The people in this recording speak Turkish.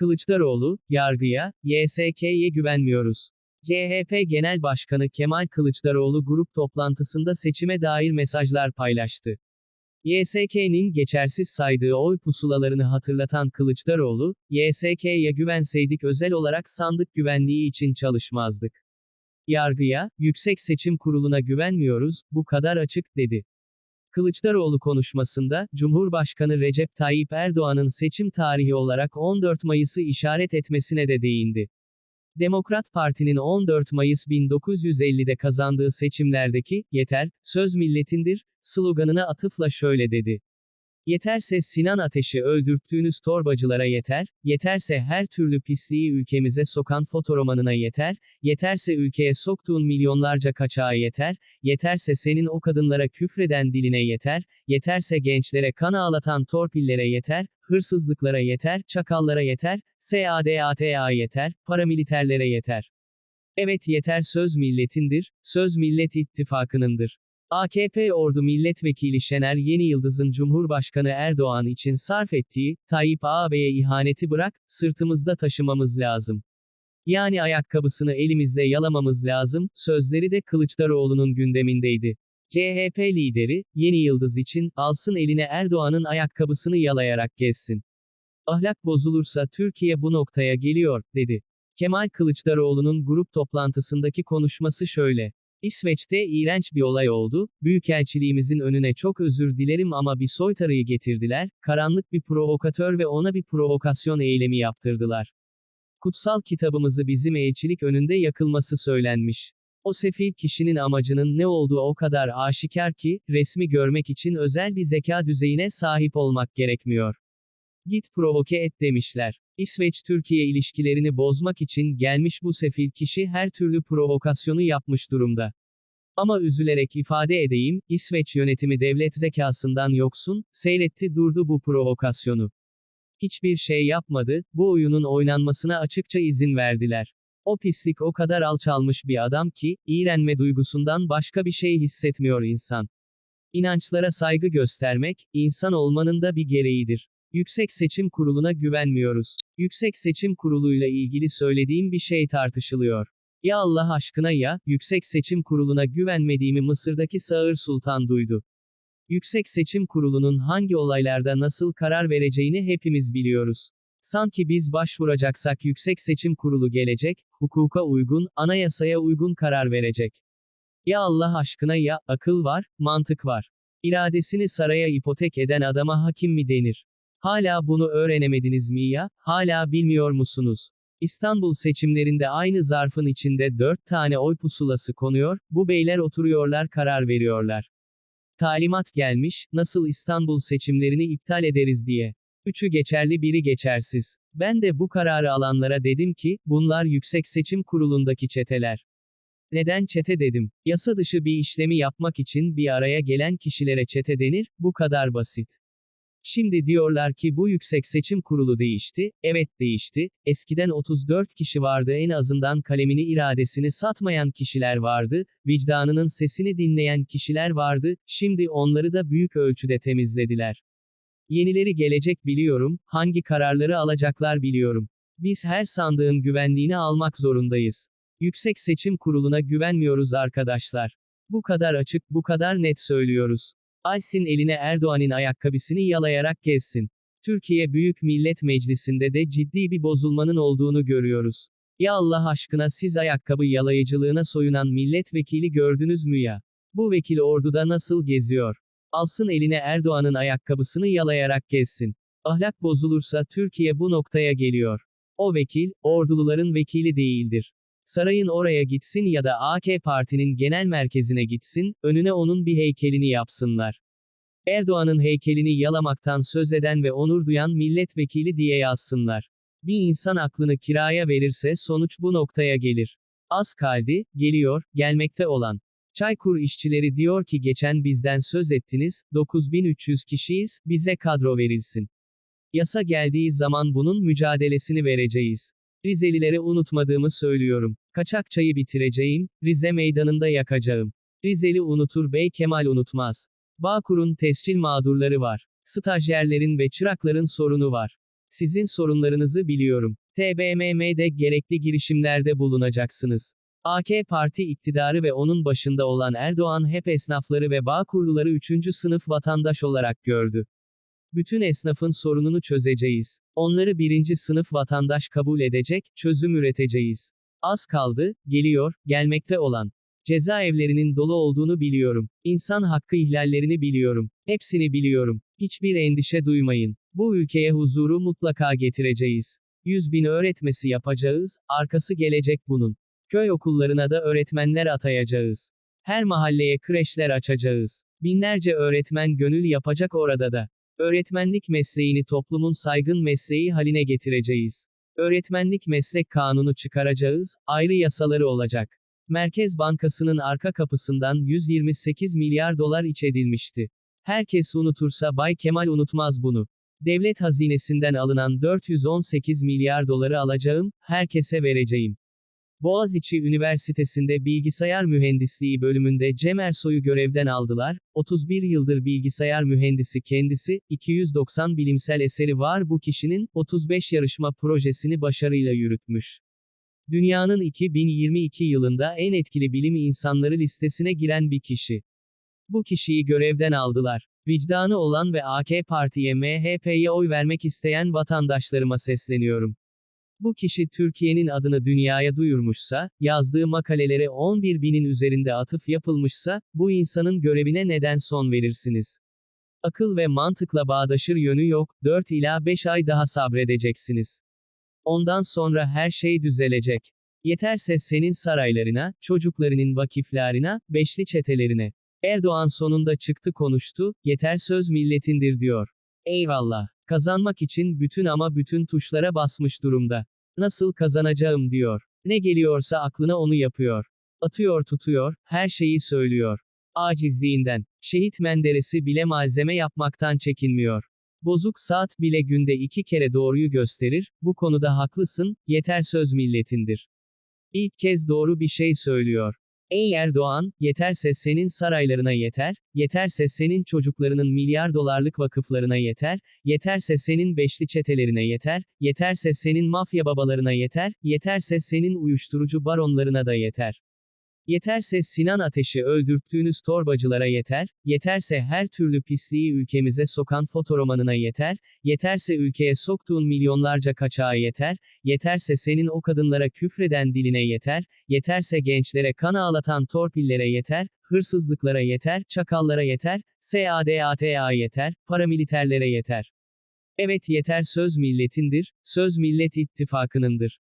Kılıçdaroğlu, yargıya, YSK'ye güvenmiyoruz. CHP Genel Başkanı Kemal Kılıçdaroğlu grup toplantısında seçime dair mesajlar paylaştı. YSK'nin geçersiz saydığı oy pusulalarını hatırlatan Kılıçdaroğlu, YSK'ye güvenseydik özel olarak sandık güvenliği için çalışmazdık. Yargıya, Yüksek Seçim Kurulu'na güvenmiyoruz, bu kadar açık, dedi. Kılıçdaroğlu konuşmasında, Cumhurbaşkanı Recep Tayyip Erdoğan'ın seçim tarihi olarak 14 Mayıs'ı işaret etmesine de değindi. Demokrat Parti'nin 14 Mayıs 1950'de kazandığı seçimlerdeki, yeter, söz milletindir, sloganına atıfla şöyle dedi. Yeterse Sinan Ateş'i öldürttüğünüz torbacılara yeter, yeterse her türlü pisliği ülkemize sokan fotoromanına yeter, yeterse ülkeye soktuğun milyonlarca kaçağa yeter, yeterse senin o kadınlara küfreden diline yeter, yeterse gençlere kan ağlatan torpillere yeter, hırsızlıklara yeter, çakallara yeter, SADATA yeter, paramiliterlere yeter. Evet yeter söz milletindir, söz millet ittifakınındır. AKP Ordu Milletvekili Şener Yeni Yıldız'ın Cumhurbaşkanı Erdoğan için sarf ettiği, Tayyip ağabeye ihaneti bırak, sırtımızda taşımamız lazım. Yani ayakkabısını elimizle yalamamız lazım, sözleri de Kılıçdaroğlu'nun gündemindeydi. CHP lideri, Yeni Yıldız için, alsın eline Erdoğan'ın ayakkabısını yalayarak gezsin. Ahlak bozulursa Türkiye bu noktaya geliyor, dedi. Kemal Kılıçdaroğlu'nun grup toplantısındaki konuşması şöyle. İsveç'te iğrenç bir olay oldu, Büyükelçiliğimizin önüne çok özür dilerim ama bir soytarıyı getirdiler, karanlık bir provokatör ve ona bir provokasyon eylemi yaptırdılar. Kutsal kitabımızı bizim elçilik önünde yakılması söylenmiş. O sefil kişinin amacının ne olduğu o kadar aşikar ki, resmi görmek için özel bir zeka düzeyine sahip olmak gerekmiyor. Git provoke et demişler. İsveç-Türkiye ilişkilerini bozmak için gelmiş bu sefil kişi her türlü provokasyonu yapmış durumda. Ama üzülerek ifade edeyim, İsveç yönetimi devlet zekasından yoksun, seyretti durdu bu provokasyonu. Hiçbir şey yapmadı, bu oyunun oynanmasına açıkça izin verdiler. O pislik o kadar alçalmış bir adam ki, iğrenme duygusundan başka bir şey hissetmiyor insan. İnançlara saygı göstermek, insan olmanın da bir gereğidir. Yüksek Seçim Kurulu'na güvenmiyoruz. Yüksek Seçim Kurulu'yla ilgili söylediğim bir şey tartışılıyor. Ya Allah aşkına ya, Yüksek Seçim Kurulu'na güvenmediğimi Mısır'daki Sağır Sultan duydu. Yüksek Seçim Kurulu'nun hangi olaylarda nasıl karar vereceğini hepimiz biliyoruz. Sanki biz başvuracaksak Yüksek Seçim Kurulu gelecek, hukuka uygun, anayasaya uygun karar verecek. Ya Allah aşkına ya, akıl var, mantık var. İradesini saraya ipotek eden adama hakim mi denir? Hala bunu öğrenemediniz mi ya? Hala bilmiyor musunuz? İstanbul seçimlerinde aynı zarfın içinde dört tane oy pusulası konuyor, bu beyler oturuyorlar karar veriyorlar. Talimat gelmiş, nasıl İstanbul seçimlerini iptal ederiz diye. Üçü geçerli biri geçersiz. Ben de bu kararı alanlara dedim ki, bunlar Yüksek Seçim Kurulu'ndaki çeteler. Neden çete dedim? Yasa dışı bir işlemi yapmak için bir araya gelen kişilere çete denir, bu kadar basit. Şimdi diyorlar ki bu yüksek seçim kurulu değişti, evet değişti, eskiden 34 kişi vardı en azından kalemini iradesini satmayan kişiler vardı, vicdanının sesini dinleyen kişiler vardı, şimdi onları da büyük ölçüde temizlediler. Yenileri gelecek biliyorum, hangi kararları alacaklar biliyorum. Biz her sandığın güvenliğini almak zorundayız. Yüksek Seçim Kurulu'na güvenmiyoruz arkadaşlar. Bu kadar açık, bu kadar net söylüyoruz. Alsin eline Erdoğan'ın ayakkabısını yalayarak gezsin. Türkiye Büyük Millet Meclisi'nde de ciddi bir bozulmanın olduğunu görüyoruz. Ya Allah aşkına siz ayakkabı yalayıcılığına soyunan milletvekili gördünüz mü ya? Bu vekil orduda nasıl geziyor? Alsın eline Erdoğan'ın ayakkabısını yalayarak gezsin. Ahlak bozulursa Türkiye bu noktaya geliyor. O vekil, orduluların vekili değildir. Sarayın oraya gitsin ya da AK Parti'nin genel merkezine gitsin, önüne onun bir heykelini yapsınlar. Erdoğan'ın heykelini yalamaktan söz eden ve onur duyan milletvekili diye yazsınlar. Bir insan aklını kiraya verirse sonuç bu noktaya gelir. Az kaldı, geliyor, gelmekte olan. Çaykur işçileri diyor ki geçen bizden söz ettiniz, 9300 kişiyiz, bize kadro verilsin. Yasa geldiği zaman bunun mücadelesini vereceğiz. Rizelilere unutmadığımı söylüyorum. Kaçak çayı bitireceğim, Rize meydanında yakacağım. Rizeli unutur Bey Kemal unutmaz. Bağkur'un tescil mağdurları var. Stajyerlerin ve çırakların sorunu var. Sizin sorunlarınızı biliyorum. TBMM'de gerekli girişimlerde bulunacaksınız. AK Parti iktidarı ve onun başında olan Erdoğan hep esnafları ve Bağkurluları üçüncü sınıf vatandaş olarak gördü. Bütün esnafın sorununu çözeceğiz. Onları birinci sınıf vatandaş kabul edecek, çözüm üreteceğiz. Az kaldı, geliyor, gelmekte olan. Cezaevlerinin dolu olduğunu biliyorum. İnsan hakkı ihlallerini biliyorum. Hepsini biliyorum. Hiçbir endişe duymayın. Bu ülkeye huzuru mutlaka getireceğiz. 100 bin öğretmesi yapacağız, arkası gelecek bunun. Köy okullarına da öğretmenler atayacağız. Her mahalleye kreşler açacağız. Binlerce öğretmen gönül yapacak orada da. Öğretmenlik mesleğini toplumun saygın mesleği haline getireceğiz. Öğretmenlik meslek kanunu çıkaracağız, ayrı yasaları olacak. Merkez Bankası'nın arka kapısından 128 milyar dolar iç edilmişti. Herkes unutursa Bay Kemal unutmaz bunu. Devlet hazinesinden alınan 418 milyar doları alacağım, herkese vereceğim. Boğaziçi Üniversitesi'nde bilgisayar mühendisliği bölümünde Cem Ersoy'u görevden aldılar, 31 yıldır bilgisayar mühendisi kendisi, 290 bilimsel eseri var bu kişinin, 35 yarışma projesini başarıyla yürütmüş. Dünyanın 2022 yılında en etkili bilim insanları listesine giren bir kişi. Bu kişiyi görevden aldılar. Vicdanı olan ve AK Parti'ye MHP'ye oy vermek isteyen vatandaşlarıma sesleniyorum. Bu kişi Türkiye'nin adını dünyaya duyurmuşsa, yazdığı makalelere 11 binin üzerinde atıf yapılmışsa, bu insanın görevine neden son verirsiniz? Akıl ve mantıkla bağdaşır yönü yok, 4 ila 5 ay daha sabredeceksiniz. Ondan sonra her şey düzelecek. Yeterse senin saraylarına, çocuklarının vakiflerine, beşli çetelerine. Erdoğan sonunda çıktı konuştu, yeter söz milletindir diyor. Eyvallah. Kazanmak için bütün ama bütün tuşlara basmış durumda. Nasıl kazanacağım diyor. Ne geliyorsa aklına onu yapıyor. Atıyor tutuyor, her şeyi söylüyor. Acizliğinden. Şehit Menderes'i bile malzeme yapmaktan çekinmiyor. Bozuk saat bile günde iki kere doğruyu gösterir, bu konuda haklısın, yeter söz milletindir. İlk kez doğru bir şey söylüyor. Ey Erdoğan, yeterse senin saraylarına yeter, yeterse senin çocuklarının milyar dolarlık vakıflarına yeter, yeterse senin beşli çetelerine yeter, yeterse senin mafya babalarına yeter, yeterse senin uyuşturucu baronlarına da yeter. Yeterse Sinan Ateş'i öldürttüğünüz torbacılara yeter, yeterse her türlü pisliği ülkemize sokan fotoromanına yeter, yeterse ülkeye soktuğun milyonlarca kaçağa yeter, yeterse senin o kadınlara küfreden diline yeter, yeterse gençlere kan ağlatan torpillere yeter, hırsızlıklara yeter, çakallara yeter, SADATA yeter, paramiliterlere yeter. Evet yeter söz milletindir, söz millet ittifakınındır.